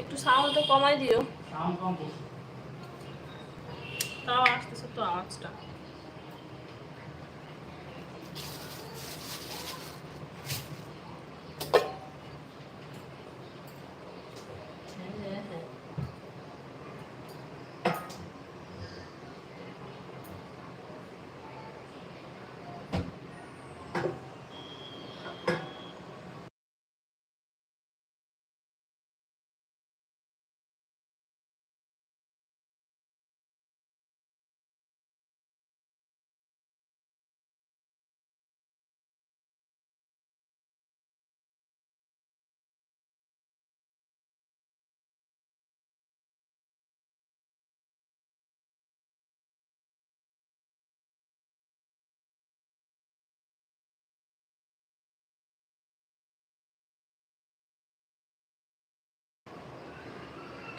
একটু সাউন্ড তো কমাই দিও। সাউন্ড কম করো তাও আসতেছে তো আওয়াজটা হ্যাঁ, হ্যাঁ, হ্যাঁ।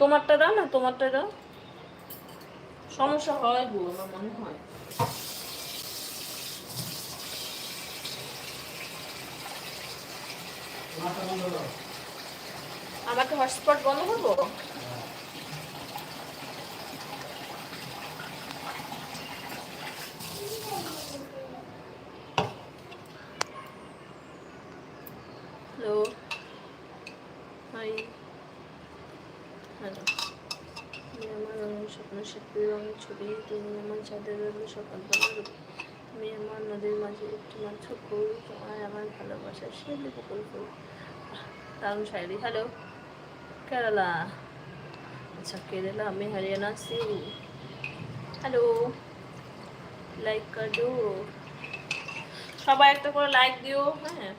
তোমারটা দাও না, তোমারটা দাও। সমস্যা হয় গো আমার মনে হয়। আমাকে হটস্পট বন্ধ করব? হ্যালো। হাই। তুমি আমার রঙের স্বপ্ন, শিল্পী রঙের ছবি, তুমি আমার চাঁদের রঙের সকালবেলা তুমি আমার নদীর মাঝে একটি মাত্র ফুল তোমার আমার ভালোবাসা শিল্পী বকুল ফুল। দারুণ শায়রি হ্যালো কেরালা আচ্ছা কেরালা আমি হরিয়ানা সে হ্যালো লাইক কর সবাই একটা করে লাইক দিও হ্যাঁ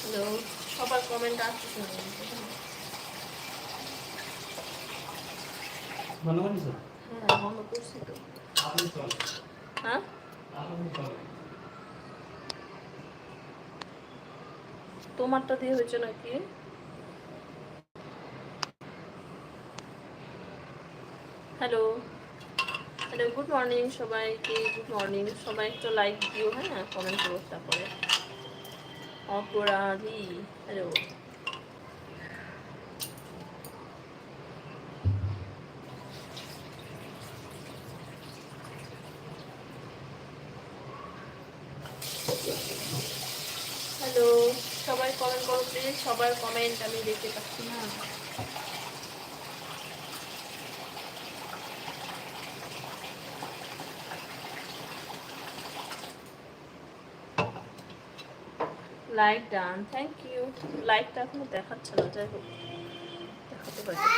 হ্যালো সবার কমেন্ট আসছে বন্ধ করেছ হ্যাঁ বন্ধ করছি তো। হ্যাঁ? তোমারটা দিয়ে হয়েছে নাকি? হ্যালো। হ্যালো গুড মর্নিং সবাইকে গুড মর্নিং সবাই একটু লাইক দিও হ্যাঁ কমেন্ট করো তারপরে। অপরাধী। হ্যালো। হ্যালো সবাই কমেন্ট করো প্লিজ সবার কমেন্ট আমি দেখতে পাচ্ছি না। লাইক ডান থ্যাংক ইউ লাইকটা এখনও দেখাচ্ছে না, যাই হোক। দেখাতে পারছি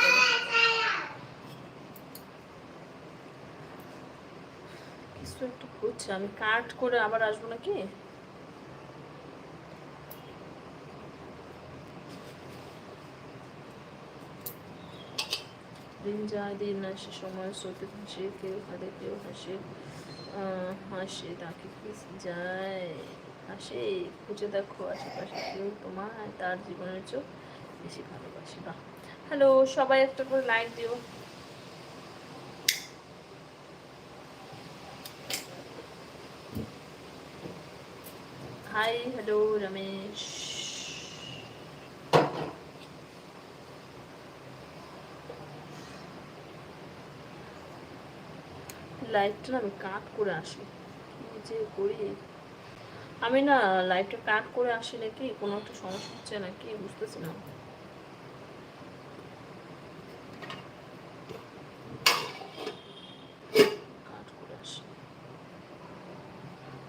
কিছু একটা আমি কাট করে আবার আসব নাকি? দিন যায়, দিন আসে, সময় স্রোতে কেউ কাঁদে কেউ হাসে। হাসে, তাকে কি যায়। হাসে, খুঁজে দেখো আশেপাশে কেউ তোমার তার জীবনের চোখ বেশি ভালোবাসে বা হ্যালো সবাই একটা করে লাইক দিও। হাই হ্যালো রমেশ লাইভটা না আমি কাট করে আসি। যে করি? আমি না লাইভটা কাট করে আসি নাকি কোনো একটা সমস্যা হচ্ছে নাকি বুঝতেছি না।